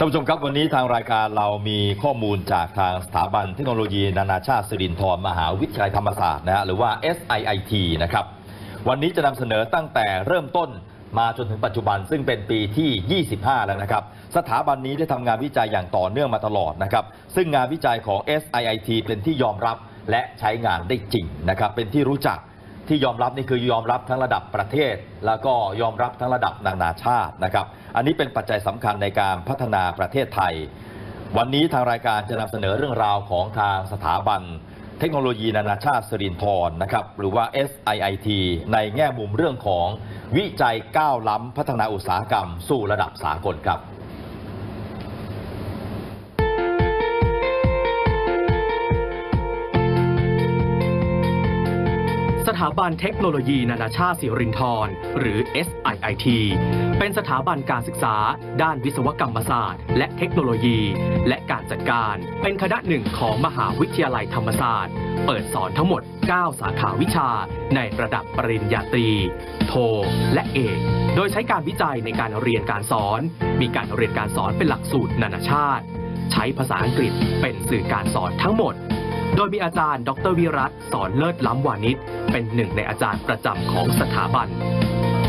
ท่านผู้ชมครับวันนี้ทางรายการเรามีข้อมูลจากทางสถาบันเทคโนโลยีนานาชาติสิรินธรมหาวิทยาลัยธรรมศาสตร์นะฮะหรือว่า SIIT นะครับวันนี้จะนำเสนอตั้งแต่เริ่มต้นมาจนถึงปัจจุบันซึ่งเป็นปีที่ 25 แล้วนะครับ สถาบันนี้ได้ทำงานวิจัยอย่างต่อเนื่องมาตลอดนะครับ ซึ่งงานวิจัยของ SIIT เป็นที่ยอมรับและใช้งานได้จริงนะครับ เป็นที่รู้จัก ที่ยอมรับนี่คือยอมรับทั้งระดับประเทศ แล้วก็ยอมรับทั้งระดับนานาชาตินะครับ อันนี้เป็นปัจจัยสำคัญในการพัฒนาประเทศไทย วันนี้ทางรายการจะนำเสนอเรื่องราวของทางสถาบัน เทคโนโลยีนานาชาติสิรินธรนะครับหรือว่า SIIT ในแง่มุมเรื่องของวิจัยก้าวล้ำพัฒนาอุตสาหกรรม สู่ระดับสากลครับ ถาบันเทคโนโลยีนานาชาติสิรินธรหรือ SIIT เป็นสถาบันการศึกษา ด้านวิศวกรรมศาสตร์ และเทคโนโลยี และการจัดการ เป็นคณะหนึ่งของมหาวิทยาลัยธรรมศาสตร์ เปิดสอนทั้งหมด 9 สาขาวิชา ในระดับปริญญาตรี โท และเอก โดยใช้การวิจัยในการเรียนการสอน มีการเรียนการสอนเป็นหลักสูตรนานาชาติ ใช้ภาษาอังกฤษเป็นสื่อการสอนทั้งหมด โดยมีอาจารย์ ดรวิรัตสอนเลิศล้ำวานิชเป็นหนึ่งในอาจารย์ประจำของสถาบัน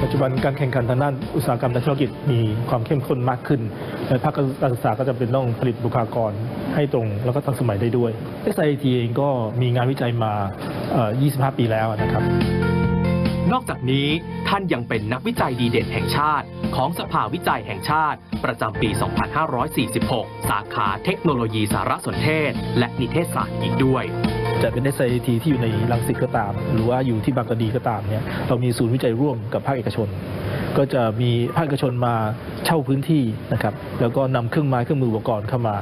ปัจจุบันการแข่งขันทางด้านอุตสาหกรรมและธุรกิจมีความเข้มข้นมากขึ้นในภาคการศึกษาก็จะเป็นต้องผลิตบุคลากรให้ตรงแล้วก็ทันสมัยได้ด้วย SIT เองก็มีงานวิจัยมา 25 ปีแล้วนะครับ นอกจากนี้ท่านยังเป็นนักวิจัยดีเด่นแห่งชาติ ของสภาวิจัยแห่งชาติ ประจำปี 2546 สาขาเทคโนโลยีสารสนเทศ และนิเทศศาสตร์อีกด้วยจะเป็น SIT ที่อยู่ในลังสิตก็ตาม หรือว่าอยู่ที่บางกะดีก็ตามเนี่ยเรามีศูนย์วิจัยร่วมกับภาคเอกชน ก็จะมีภาคเอกชนมาเช่าพื้นที่นะครับแล้วก็นำเครื่องไม้เครื่องมืออุปกรณ์เข้ามา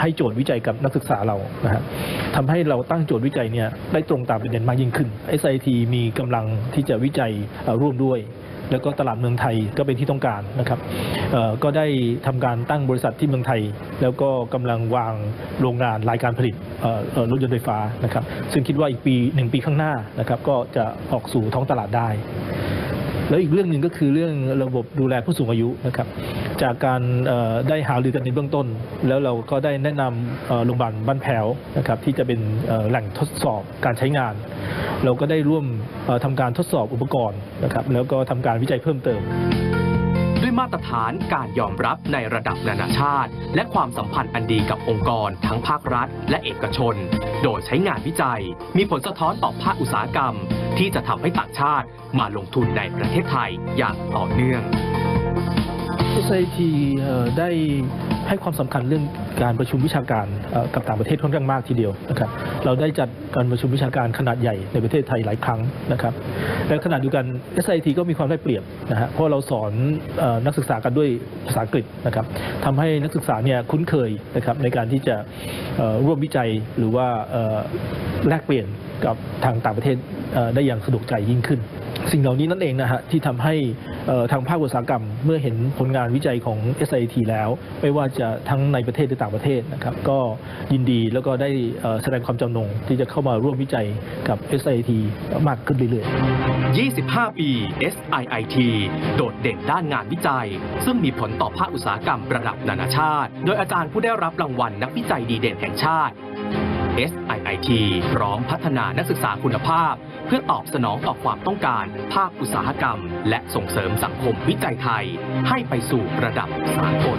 ให้โจทย์วิจัยกับนักศึกษาเรานะครับทำให้เราตั้งโจทย์วิจัยเนี่ยได้ตรงตามประเด็นมากยิ่งขึ้น SIT มีกำลังที่จะวิจัยร่วมด้วยแล้วก็ตลาดเมืองไทยก็เป็นที่ต้องการนะครับ ก็ได้ทำการตั้งบริษัทที่เมืองไทย แล้วก็กำลังวางโรงงานรายการผลิตรถยนต์ไฟฟ้านะครับ ซึ่งคิดว่าอีกปีหนึ่งปีข้างหน้านะครับ ก็จะออกสู่ท้องตลาดได้ แล้วอีกเรื่องหนึ่งก็คือเรื่องระบบดูแลผู้สูงอายุนะครับจากการได้หารือกันในเบื้องต้น แล้วเราก็ได้แนะนำโรงพยาบาลบ้านแพ้วนะครับที่จะเป็นแหล่งทดสอบการใช้งาน เราก็ได้ร่วมทำการทดสอบอุปกรณ์นะครับแล้วก็ทำการวิจัยเพิ่มเติม ด้วยมาตรฐานการยอมรับในระดับนานาชาติ และความสัมพันธ์อันดีกับองค์กร ทั้งภาครัฐ และเอกชน โดยใช้งานวิจัย มีผลสะท้อนต่อภาคอุตสาหกรรม ที่จะทำให้ต่างชาติมาลงทุนในประเทศไทยอย่างต่อเนื่อง SIT เอ่ได้ ให้ความสำคัญเรื่องการประชุมวิชาการกับต่างประเทศค่อนข้างมากทีเดียวนะครับเราได้จัดการประชุมวิชาการขนาดใหญ่ในประเทศไทยหลายครั้งนะครับและขณะเดียวกัน SIT ก็มีความได้เปรียบนะฮะเพราะเราสอนอนักศึกษากันด้วยภาษาอังกฤษนะครับทำให้นักศึกษาเนี่ยคุ้นเคยนะครับในการที่จะร่วมวิจัยหรือว่าแลกเปลี่ยน กับทางต่างประเทศได้อย่างสะดวกใจยิ่งขึ้น สิ่งเหล่านี้นั่นเองนะฮะที่ทำให้ทางภาคอุตสาหกรรมเมื่อเห็นผลงานวิจัยของ SIT แล้ว ไม่ว่าจะทั้งในประเทศหรือต่างประเทศนะครับก็ยินดีแล้วก็ได้แสดงความจำนงที่จะเข้ามาร่วมวิจัยกับ SIT มากขึ้นเรื่อยๆ 25 ปี SIT โดดเด่นด้านงานวิจัย ซึ่งมีผลต่อภาคอุตสาหกรรมระดับนานาชาติ โดยอาจารย์ผู้ได้รับรางวัลนักวิจัยดีเด่นแห่งชาติ SIIT พร้อมพัฒนานักศึกษาคุณภาพ เพื่อตอบสนองต่อความต้องการ ภาคอุตสาหกรรม และส่งเสริมสังคมวิจัยไทย ให้ไปสู่ระดับสากล